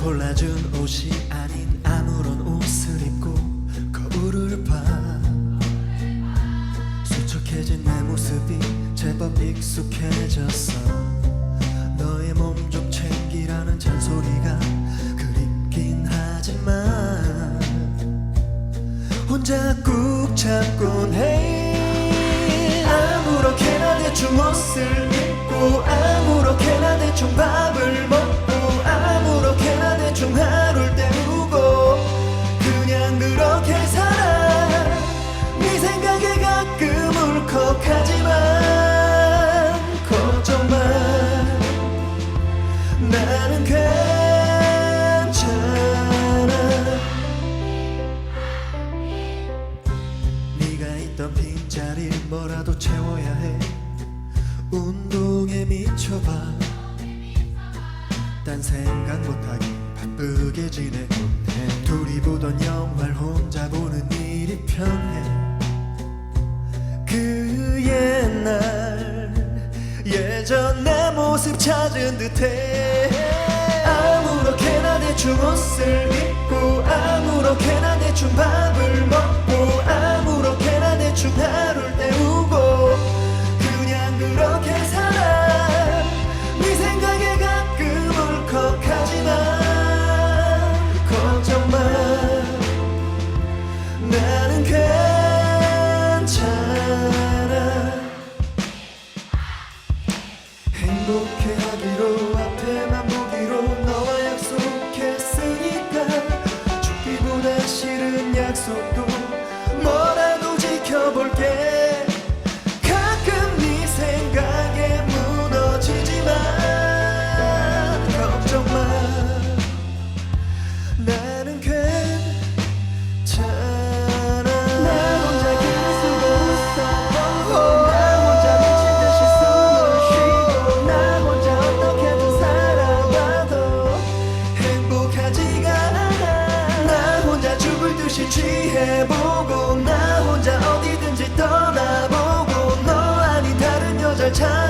골라준 옷이 아닌 아무런 옷을 입고 거울을 봐. 수척해진 내 모습이 제법 익숙해졌어. 너의 몸 좀 챙기라는 잔소리가 그립긴 하지만 혼자 꾹 잡곤 해 아무렇게나 대충 옷을 입고 괜찮아. 네가 있던 빈자리 뭐라도 채워야 해. 운동에 미쳐봐. 딴 생각 못하게 바쁘게 지내곤 해. 둘이 보던 영화를 혼자 보는 일이 편해. 그 옛날 예전 내 모습 찾은 듯해 대충 옷을 입고 아무렇게나 대충 밥 싫은 해보고 나 혼자 어디든지 떠나보고 너 아닌 다른 여자를 찾아봐